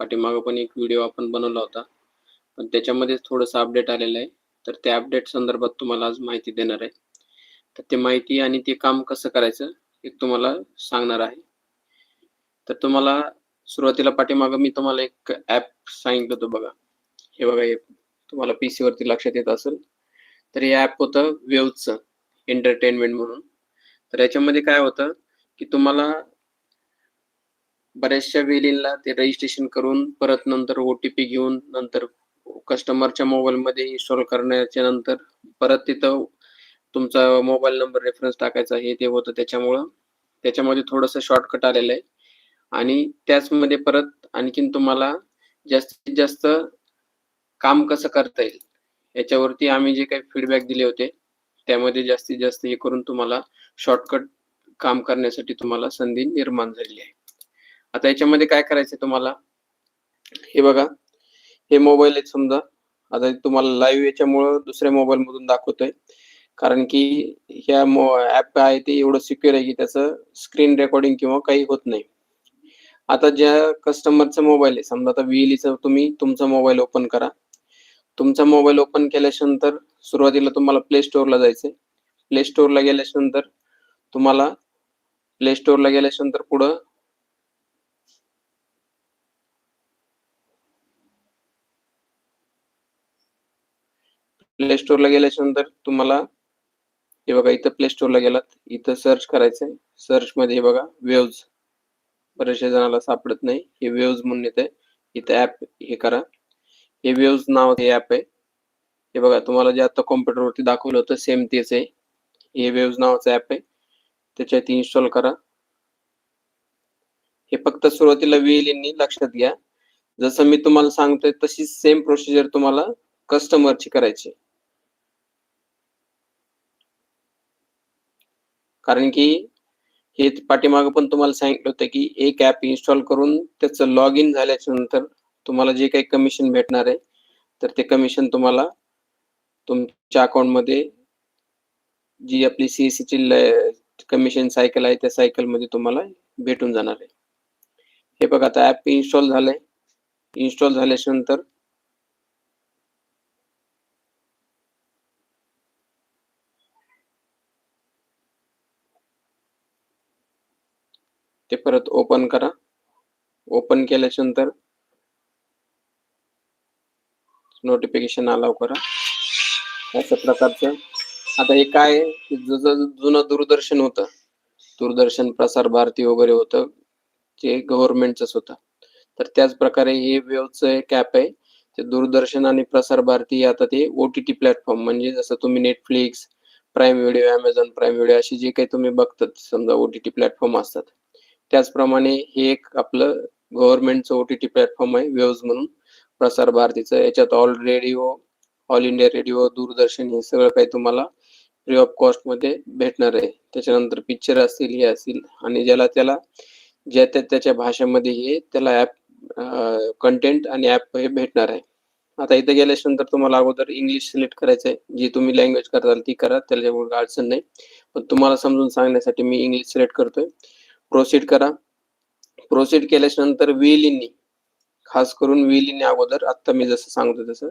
पाठीमागं पण एक व्हिडिओ आपण बनवला होता. पण त्याच्यामध्ये थोडंसं अपडेट आलेलं आहे. तर त्या अपडेट संदर्भात तुम्हाला आज माहिती देणार आहे. तर ते माहिती आणि ते काम कसं करायचं हे तुम्हाला सांगणार आहे. तर तुम्हाला सुरुवातीला पाठीमागं मी तुम्हाला एक ॲप सांगितलं होतं बघा. हे बघा हे तुम्हाला पी वरती लक्षात येत असेल. तर हे ॲप होतं वेवचं एंटरटेनमेंट म्हणून. तर याच्यामध्ये काय होतं की तुम्हाला बऱ्याचशा वेळेला ते रजिस्ट्रेशन करून परत नंतर ओ टी पी घेऊन नंतर कस्टमरच्या मोबाईलमध्ये इन्स्टॉल करण्याच्या नंतर परत तिथं तुमचा मोबाईल नंबर रेफरन्स टाकायचा हे ते होतं त्याच्यामुळं. त्याच्यामध्ये थोडंसं शॉर्टकट आलेलं आहे. आणि त्याचमध्ये परत आणखीन तुम्हाला जास्तीत जास्त काम कसं करता येईल याच्यावरती आम्ही जे काही फीडबॅक दिले होते त्यामध्ये जास्तीत जास्त हे करून तुम्हाला शॉर्टकट काम करण्यासाठी तुम्हाला संधी निर्माण झालेली आहे. आता याच्यामध्ये काय करायचं तुम्हाला? हे बघा. हे मोबाईल आहेत समजा. आता तुम्हाला लाईव्ह याच्यामुळं दुसऱ्या मोबाईल मधून दाखवतोय. कारण की ह्या ऍप आहे ते एवढं सिक्युअर आहे की त्याचं स्क्रीन रेकॉर्डिंग किंवा काही होत नाही. आता ज्या कस्टमरचा मोबाईल आहे समजा आता VLE तुम्ही तुमचा मोबाईल ओपन करा. तुमचा मोबाईल ओपन केल्याच्यानंतर सुरुवातीला तुम्हाला प्ले स्टोअरला जायचंय. प्ले स्टोअरला गेल्याच्यानंतर तुम्हाला प्ले स्टोअरला गेल्याच्यानंतर पुढं प्ले स्टोअरला गेल्याच्यानंतर तुम्हाला हे बघा इथं प्ले स्टोअरला गेलात इथं सर्च करायचंय. सर्च मध्ये हे बघा वेव्ज बऱ्याचशा जणाला सापडत नाही. हे वेव्ज म्हणून येते इथं ऍप हे करा. हे वेव्ज नाव हे ऍप आहे. हे बघा तुम्हाला जे आता कॉम्प्युटरवरती दाखवलं होतं सेम तेच आहे. हे वेव्ज नावाचं ऍप आहे. त्याच्यात इन्स्टॉल करा. हे फक्त सुरुवातीला VLE लक्षात घ्या. जसं मी तुम्हाला सांगतोय तशी सेम प्रोसिजर तुम्हाला कस्टमरची करायची कारण की हे पाठीमागं पण तुम्हाला सांगितलं होतं की एक ॲप इन्स्टॉल करून त्याचं लॉग इन झाल्याच्यानंतर तुम्हाला जे काही कमिशन भेटणार आहे तर ते कमिशन तुम्हाला तुमच्या अकाउंटमध्ये जी आपली सीएससी ची कमिशन सायकल आहे त्या सायकलमध्ये तुम्हाला भेटून जाणार आहे. हे बघा आता ॲप इन्स्टॉल झालंय. इन्स्टॉल झाल्याच्यानंतर ते परत ओपन करा. ओपन केल्याच्यानंतर नोटिफिकेशन अलाव करा. अशा प्रकारचं. आता हे काय आहे? जसं जुनं दूरदर्शन होतं. दूरदर्शन प्रसार भारती वगैरे होतं. जे गव्हर्नमेंटच होतं. तर त्याच प्रकारे हे वेवचं एक ऍप आहे. ते दूरदर्शन आणि प्रसार भारती आता ते ओ टी टी प्लॅटफॉर्म म्हणजे जसं तुम्ही Netflix Prime Video Amazon Prime Video अशी जे काही तुम्ही बघतात समजा ओ टी टी प्लॅटफॉर्म असतात. त्याचप्रमाणे हे एक आपलं गव्हर्नमेंटचं ओ टी टी प्लॅटफॉर्म आहे वेव्ज म्हणून. प्रसार भारतीचं. याच्यात all radio all India radio Doordarshan हे सगळं काही तुम्हाला फ्री ऑफ कॉस्टमध्ये भेटणार आहे. त्याच्यानंतर पिक्चर असतील हे असतील. आणि ज्याला त्याला ज्या त्या त्याच्या भाषेमध्ये हे त्याला ऍप कंटेंट आणि ऍप हे भेटणार आहे. आता इथे गेल्याच्यानंतर तुम्हाला अगोदर इंग्लिश सिलेक्ट करायचं आहे जी तुम्ही लँग्वेज करताल ती करा त्याच्यामुळे अडचण नाही. पण तुम्हाला समजून सांगण्यासाठी मी इंग्लिश सिलेक्ट करतोय. प्रोसीड करा. प्रोसीड केल्याच्यानंतर विलिनी खास करून विलिनी अगोदर आता मी जसं सांगतो तसं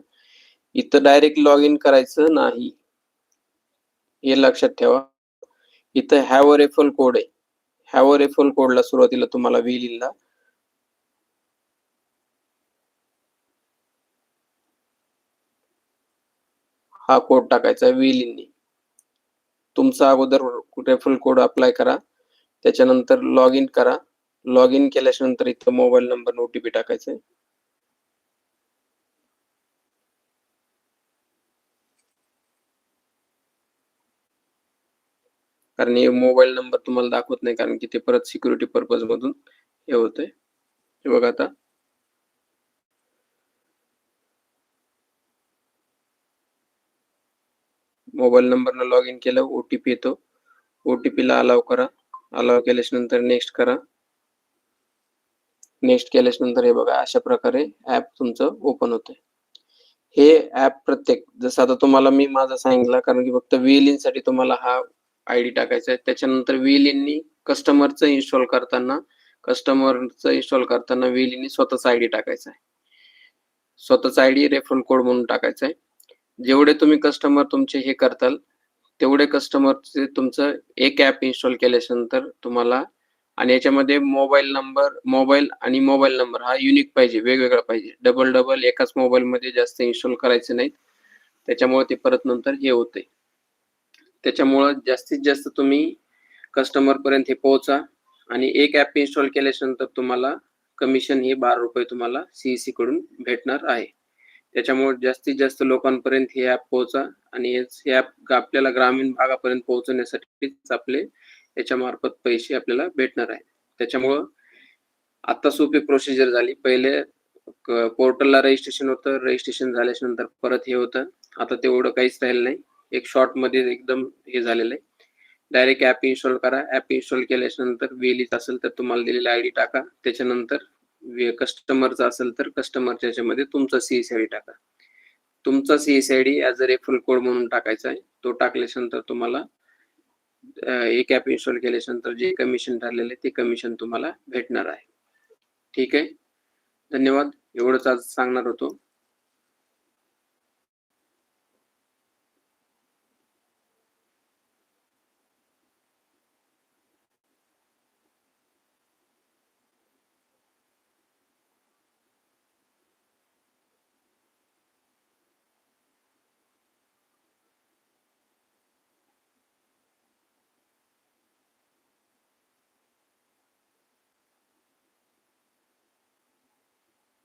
इथं डायरेक्ट लॉग इन करायचं नाही. हे लक्षात ठेवा. इथं हॅव अ रेफल कोड आहे. हॅव अ रेफल कोडला सुरुवातीला तुम्हाला विलिनला हा कोड टाकायचा विलिननी तुमचा अगोदर रेफरल कोड अप्लाय करा. त्याच्यानंतर लॉग इन करा लॉग इन केल्याच्यानंतर इथं मोबाईल नंबर ओटीपी टाकायचा. कारण हे मोबाईल नंबर तुम्हाला दाखवत नाही कारण की ते परत सिक्युरिटी पर्पज मधून हे होतंय. हे बघा आता. मोबाईल नंबरनं लॉग इन केलं ओटीपी येतो. ओटीपी ला अलाव करा. अलाव केल्याच्यानंतर नेक्स्ट करा. नेक्स्ट केल्याच्यानंतर हे बघा अशा प्रकारे ऍप तुमचं ओपन होतंय. हे ऍप प्रत्येक जसं आता तुम्हाला मी माझा सांगितलं कारण की फक्त इनसाठी तुम्हाला हा आयडी टाकायचा आहे. त्याच्यानंतर VLIN कस्टमरचं इन्स्टॉल करताना कस्टमरचं इन्स्टॉल करताना वेलीने स्वतःचा आयडी टाकायचा आहे. स्वतःचा आयडी रेफरल कोड म्हणून टाकायचा आहे. जेवढे तुम्ही कस्टमर तुमचे हे करताल तेवढे कस्टमरचे तुमचं एक ऍप इन्स्टॉल केल्यानंतर तुम्हाला आणि याच्यामध्ये मोबाईल नंबर मोबाईल आणि मोबाईल नंबर हा युनिक पाहिजे वेगवेगळा पाहिजे. डबल डबल एकाच मोबाईलमध्ये जास्त इन्स्टॉल करायचे नाहीत. त्याच्यामुळे ते परत नंतर हे होते त्याच्यामुळं जास्तीत जास्त तुम्ही कस्टमर पर्यंत हे पोहोचा आणि एक ऍप इन्स्टॉल केल्यानंतर तुम्हाला कमिशन हे बारा रुपये तुम्हाला सीईसी कडून भेटणार आहे. त्याच्यामुळे जास्तीत जास्त लोकांपर्यंत हे ॲप पोहोचा आणि हेच हे ॲप आपल्याला ग्रामीण भागापर्यंत पोहोचवण्यासाठीच आपले याच्या मार्फत पैसे आपल्याला भेटणार आहे. त्याच्यामुळं आता सोपी प्रोसिजर झाली. पहिले पोर्टलला रजिस्ट्रेशन होतं. रजिस्ट्रेशन झाल्याच्यानंतर परत हे होतं. आता तेवढं काहीच राहिलं नाही. एक शॉर्टमध्ये एकदम हे झालेलं आहे. डायरेक्ट ऍप इन्स्टॉल करा. ऍप इन्स्टॉल केल्याच्यानंतर वेलीच असेल तर तुम्हाला दिलेला आयडी टाका. त्याच्यानंतर कस्टमरचा असेल तर कस्टमरच्या याच्यामध्ये तुमचा सीएस टाका. तुमचा CS ID as a referral code म्हणून टाकायचा आहे. तो टाकल्याच्यानंतर तुम्हाला एक ॲप इन्स्टॉल केल्याच्यानंतर जे कमिशन ठरलेलं आहे ते कमिशन तुम्हाला भेटणार आहे. ठीक आहे? धन्यवाद. एवढंच आज सांगणार होतो.